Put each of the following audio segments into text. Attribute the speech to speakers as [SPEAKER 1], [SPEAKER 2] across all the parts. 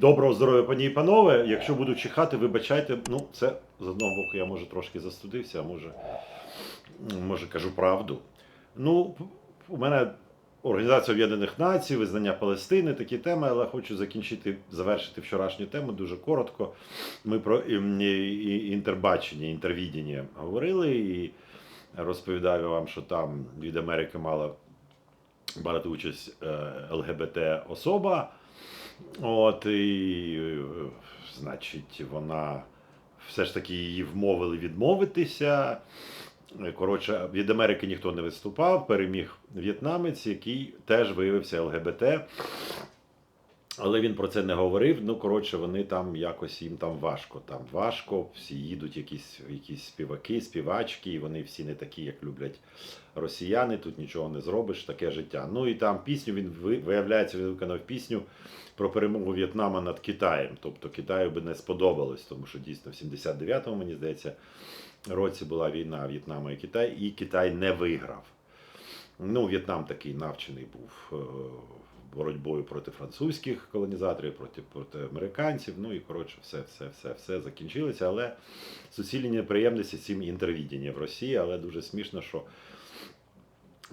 [SPEAKER 1] Доброго здоров'я, пані і панове. Якщо буду чихати, вибачайте. Ну, це з одного боку, я може трошки застудився, а може, може кажу правду. Ну, у мене Організація Об'єднаних Націй, визнання Палестини, такі теми, але хочу закінчити, завершити вчорашню тему дуже коротко. Ми про інтербачення, інтервідіння говорили і розповідаю вам, що там від Америки мала брати участь е, ЛГБТ особа. От і, е, значить, вона все ж таки її вмовили відмовитися. Коротше, від Америки ніхто не виступав, переміг в'єтнамець, який теж виявився ЛГБТ. Але він про це не говорив. Ну, коротше, вони там якось їм там важко. Там важко, всі їдуть якісь, якісь співаки, співачки, і вони всі не такі, як люблять росіяни. Тут нічого не зробиш, таке життя. Ну і там пісню він виявляється, він виконав пісню про перемогу В'єтнама над Китаєм. Тобто Китаю би не сподобалось, тому що дійсно в 79-му, мені здається, році була війна В'єтнама і Китай, і Китай не виграв. Ну, В'єтнам такий навчений був е, боротьбою проти французьких колонізаторів, проти, проти американців. Ну і коротше, все, все, все, все закінчилося. Але суцільні неприємності цим інтервідіння в Росії, але дуже смішно, що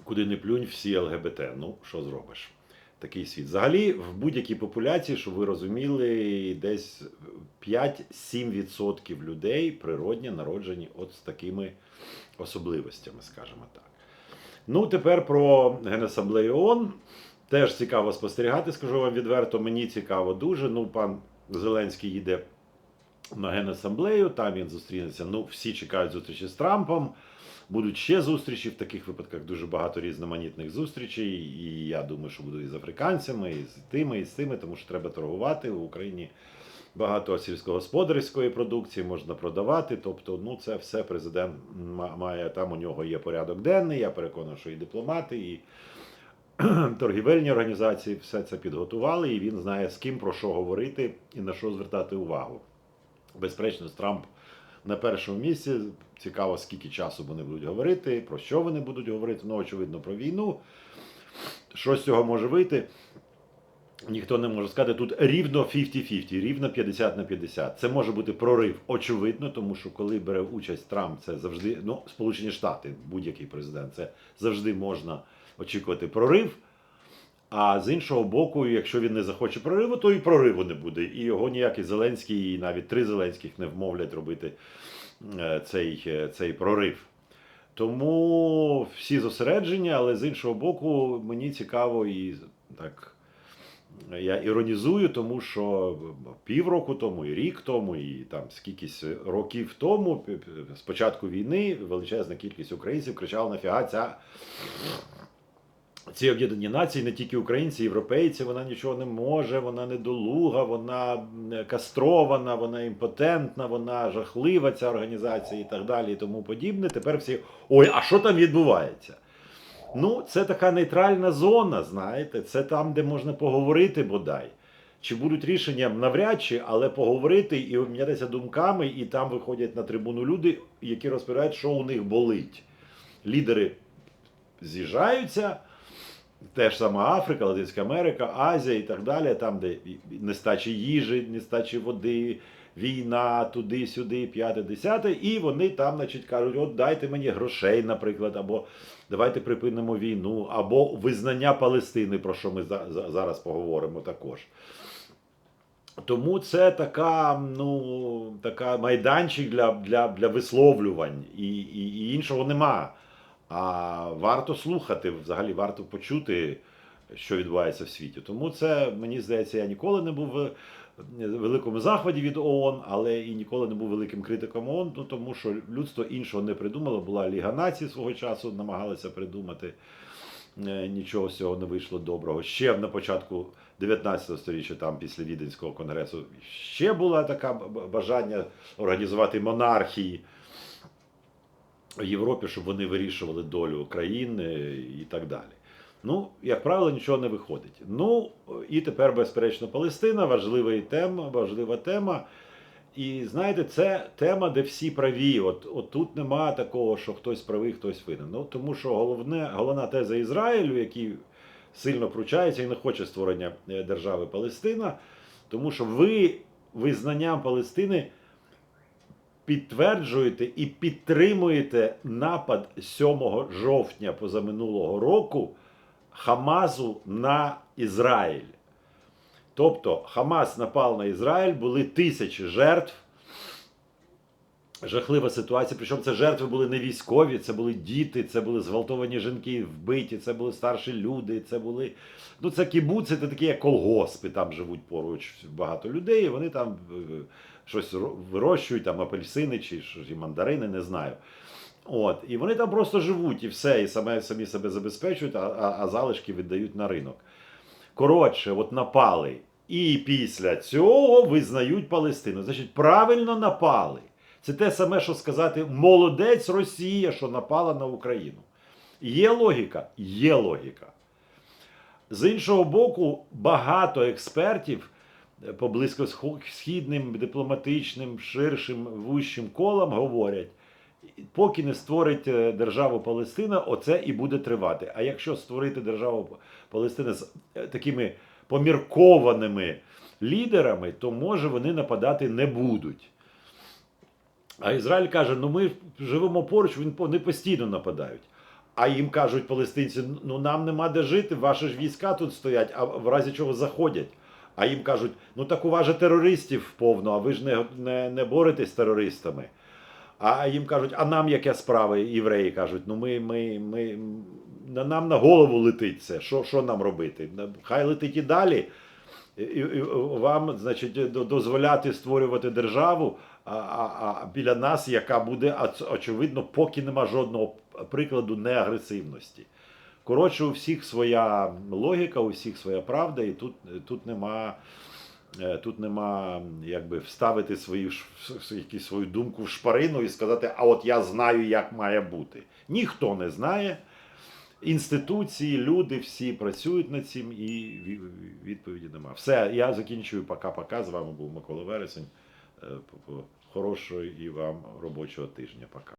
[SPEAKER 1] куди не плюнь, всі ЛГБТ. Ну, що зробиш? Такий світ. Взагалі, в будь-якій популяції, щоб ви розуміли, десь 5-7% людей природньо народжені от з такими особливостями, скажімо так. Ну, тепер про Генасамблею ООН. Теж цікаво спостерігати, скажу вам відверто. Мені цікаво дуже. Ну, пан Зеленський їде на Генасамблею, там він зустрінеться. Ну, всі чекають зустрічі з Трампом. Будуть ще зустрічі. В таких випадках дуже багато різноманітних зустрічей. І я думаю, що буду і з африканцями, і з тими, і з тими, тому що треба торгувати в Україні. Багато сільськогосподарської продукції можна продавати. Тобто, ну це все президент має. Там у нього є порядок денний. Я переконаний, що і дипломати, і торгівельні організації все це підготували, і він знає з ким про що говорити і на що звертати увагу. Безперечно, Трамп на першому місці. Цікаво, скільки часу вони будуть говорити, про що вони будуть говорити. Ну, очевидно, про війну. Що з цього може вийти? Ніхто не може сказати. Тут рівно 50-50, рівно 50 на 50. Це може бути прорив, очевидно, тому що коли бере участь Трамп, це завжди ну, Сполучені Штати, будь-який президент, це завжди можна очікувати прорив. А з іншого боку, якщо він не захоче прориву, то і прориву не буде. І його ніякий Зеленський, і навіть три Зеленських не вмовлять робити е, цей, е, цей прорив. Тому всі зосереджені, але з іншого боку, мені цікаво і так. Я іронізую, тому що півроку тому, і рік тому, і там скількись років тому, п- п- з початку війни, величезна кількість українців кричала нафіга ця ці об'єднані нації, не тільки українці, європейці, вона нічого не може, вона недолуга, вона кастрована, вона імпотентна, вона жахлива, ця організація і так далі, і тому подібне. Тепер всі ой, а що там відбувається? Ну, це така нейтральна зона, знаєте, це там, де можна поговорити бодай. Чи будуть рішення навряд чи, але поговорити і обмінятися думками, і там виходять на трибуну люди, які розповідають, що у них болить. Лідери з'їжджаються, теж сама Африка, Латинська Америка, Азія і так далі, там, де нестачі їжі, нестачі води, війна, туди-сюди, п'яте, десяте, і вони там, значить, кажуть, от дайте мені грошей, наприклад, або давайте припинимо війну, або визнання Палестини, про що ми за- за- зараз поговоримо також. Тому це така, ну, така майданчик для, для, для висловлювань, і, і, і іншого нема. А варто слухати, взагалі варто почути, що відбувається в світі. Тому це, мені здається, я ніколи не був в великому захваті від ООН, але і ніколи не був великим критиком ООН, ну, тому що людство іншого не придумало. Була Ліга націй свого часу, намагалися придумати. Е, Нічого з цього не вийшло доброго. Ще на початку 19 століття, там після Віденського конгресу, ще було таке бажання організувати монархії Європі, щоб вони вирішували долю країни і так далі. Ну, як правило, нічого не виходить. Ну, і тепер, безперечно, Палестина важлива тема, важлива тема. І знаєте, це тема, де всі праві. От, от тут нема такого, що хтось правий, хтось винен. Ну, тому що головне, головна теза Ізраїлю, який сильно пручається і не хоче створення е, держави Палестина, Тому що ви визнанням Палестини підтверджуєте і підтримуєте напад 7 жовтня позаминулого року Хамазу на Ізраїль. Тобто Хамас напав на Ізраїль, були тисячі жертв. Жахлива ситуація. Причому це жертви були не військові, це були діти, це були зґвалтовані жінки, вбиті, це були старші люди, це були. Ну, це кібуци, це такі як колгоспи, там живуть поруч багато людей, вони там е, щось вирощують, там апельсини чи і мандарини, не знаю. От, і вони там просто живуть і все, і саме, самі себе забезпечують, а, а, а залишки віддають на ринок. Коротше, от напали. І після цього визнають Палестину. Значить, правильно напали. Це те саме, що сказати молодець Росія, що напала на Україну. Є логіка? Є логіка. З іншого боку, багато експертів е, по близькосхідним, дипломатичним, ширшим, вущим колам говорять, поки не створить е, державу Палестина, оце і буде тривати. А якщо створити державу Палестина з е, такими поміркованими лідерами, то може вони нападати не будуть. А Ізраїль каже: ну ми живемо поруч, він не постійно нападають. А їм кажуть палестинці: ну нам нема де жити, ваші ж війська тут стоять, а в разі чого заходять. А їм кажуть, ну так у вас же терористів повно, а ви ж не, не, не боретесь з терористами. А їм кажуть, а нам яке справа? Євреї кажуть, ну ми, ми, ми нам на голову летить це. Що, що нам робити? Хай летить і далі. І, і, вам, значить, дозволяти створювати державу, а, а, а біля нас, яка буде, оч- очевидно, поки нема жодного прикладу неагресивності. Коротше, у всіх своя логіка, у всіх своя правда, і тут, тут нема. е, Тут нема якби вставити свою якусь свою думку в шпарину і сказати, а от я знаю, як має бути. Ніхто не знає. Інституції, люди всі працюють над цим і ві- відповіді нема. Все, я закінчую. Пока-пока. З вами був Микола Вересень. Е, Хорошого і вам робочого тижня. Пока.